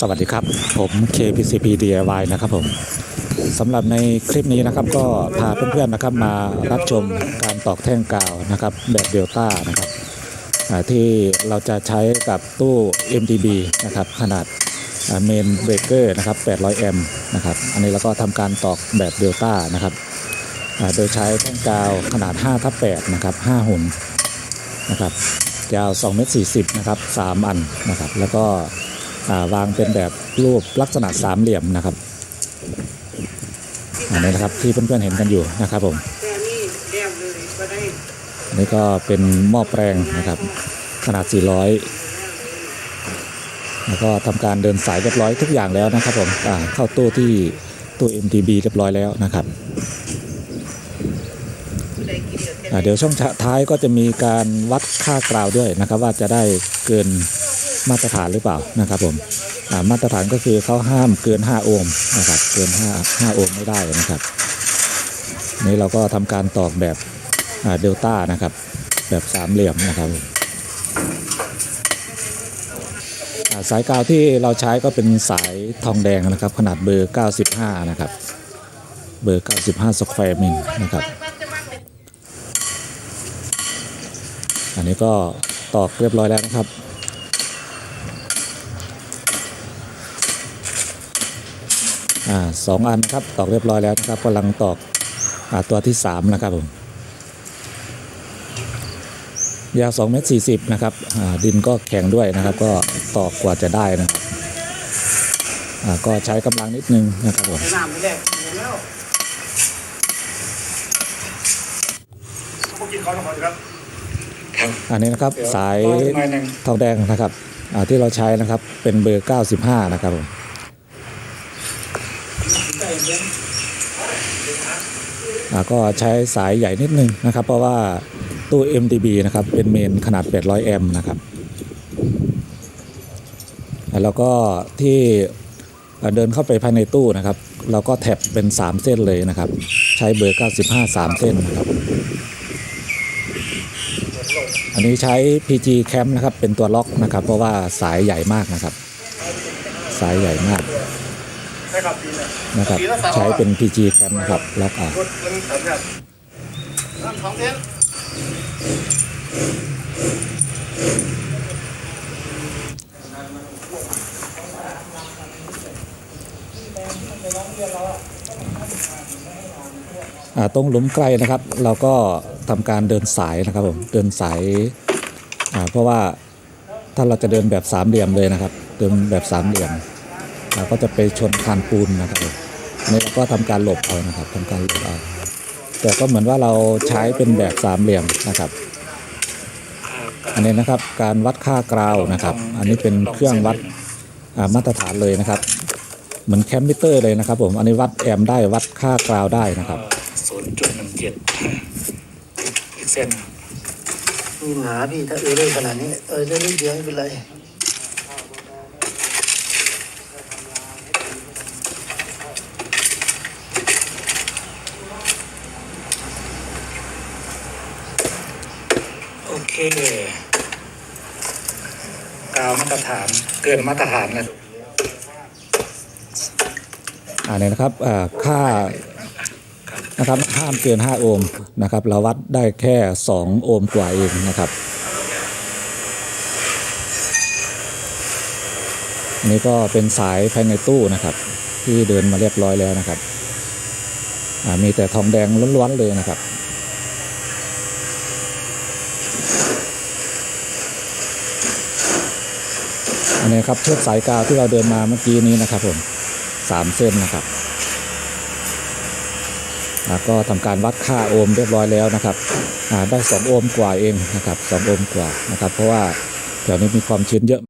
สวัสดีครับ ผม KPCP DIY นะครับผมสำหรับในคลิปนี้นะครับก็พาเพื่อนๆนะครับมารับชมการตอกแท่งกาวนะครับแบบเดลต้านะครับที่เราจะใช้กับตู้ MDB นะครับขนาดเมนเบรกเกอร์นะครับ800 แอมป์นะครับอันนี้เราก็ทำการตอกแบบเดลต้านะครับโดยใช้แท่งกาวขนาด5ทับ8นะครับ5หุ่นนะครับยาว2เมตร40นะครับ3อันนะครับแล้วก็ วางเป็นแบบรูปลักษณะสามเหลี่ยมนะครับอันนี้นะครับที่เพื่อนๆเห็นกันอยู่นะครับผมนี่ก็ได้อันนี้ก็เป็นหม้อแปลงนะครับ ขนาด 400 แล้วก็ทำการเดินสายเรียบร้อยทุกอย่างแล้วนะครับผมเข้าตู้ที่ตู้ MTB เรียบร้อยแล้วนะครับเดี๋ยวช่วงท้ายก็จะมีการวัดค่ากราวด้วยนะครับ ว่าจะได้เกิน มาตรฐานหรือเปล่านะครับผมมาตรฐานก็คือเขาห้ามเกิน 5 โอห์มนะครับเกิน 5 5 โอห์มไม่ได้นะครับ นี่เราก็ทำการตอกแบบเดลต้านะครับ แบบสามเหลี่ยมนะครับสายกาวที่เราใช้ก็เป็นสายทองแดงนะครับ ขนาดเบอร์ 95 นะครับ เบอร์ 95สแควร์มิลนะครับ อันนี้ก็ตอกเรียบร้อยแล้วนะครับ อ่าสองอันนะครับตอกเรียบร้อยแล้วนะครับกำลังตอกอ่าตัวที่สามนะครับผมยาว2เมตร40นะครับอ่าดินก็แข็งด้วยนะครับ ก็ตอกกว่าจะได้นะครับอ่าก็ใช้กำลังนิดนึงนะครับผมน้ำไม่ได้เดี๋ยวแล้วพวกกินเขาต้องขอครับอันนี้นะครับสายต่ออีกหน่อยหนึ่งทองแดงนะครับอ่าที่เราใช้นะครับเป็นเบอร์ 95 นะครับผม อ่า ก็ใช้สายใหญ่นิดนึงนะครับ เพราะว่าตู้ MDB นะครับ เป็นเมนขนาด 800 แอมป์นะครับ แล้วก็ที่เดินเข้าไปภายในตู้นะครับ เราก็แท็บเป็น 3 เส้นเลยนะครับ ใช้เบอร์ 95 3 เส้นนะครับ อันนี้ใช้ PG Cam นะครับ เป็นตัวล็อกนะครับ เพราะว่าสายใหญ่มากนะครับ สายใหญ่มาก นะครับ ใช้เป็น PG Cam นะครับล็อกเอารถมันสามแบบน้ำสองเส้นอ่าตรงหลุมไกลนะครับ เราก็ทำการเดินสายนะครับผมเดินสายอ่าเพราะว่าถ้าเราจะเดินแบบสามเหลี่ยมเลยนะครับ เดินแบบสามเหลี่ยม เราก็จะไปชนคานปูนนะครับผมนี่เราก็ทำการหลบเอานะครับทำการหลบเอาแต่ก็เหมือนว่าเราใช้เป็นแบบสามเหลี่ยมนะครับ อันนี้นะครับการวัดค่ากราวนะครับ อันนี้เป็นเครื่องวัดอ่ามาตรฐานเลยนะครับ เหมือนแคมมิเตอร์เลยนะครับ ผมอันนี้วัดแอมป์ได้วัดค่ากราวได้นะครับศูนย์จุดหนึ่งเจ็ดอีกเส้นมีหนาพี่ถ้าเออได้ขนาดนี้เออได้นิดเดียวไม่เป็นไร เคกาวมาตรฐานเกินมาตรฐานเลยอันนี้นะครับอ่าค่านะครับห้ามเกิน 5 โอห์มนะครับ เราวัดได้แค่ 2 โอห์มกว่าเองนะครับอันนี้ก็เป็นสายภายในตู้นะครับ ที่เดินมาเรียบร้อยแล้วนะครับมีแต่ทองแดงล้วนๆเลยนะครับ อันนี้ครับเชือกสายกาวที่เราเดินมาเมื่อกี้นี้นะครับผมสามเส้นนะครับแล้วก็ทำการวัดค่าโอห์มเรียบร้อยแล้วนะครับได้ 2 โอห์มกว่าเองนะครับ2โอห์มกว่านะครับ เพราะว่าแถวนี้มีความชื้นเยอะ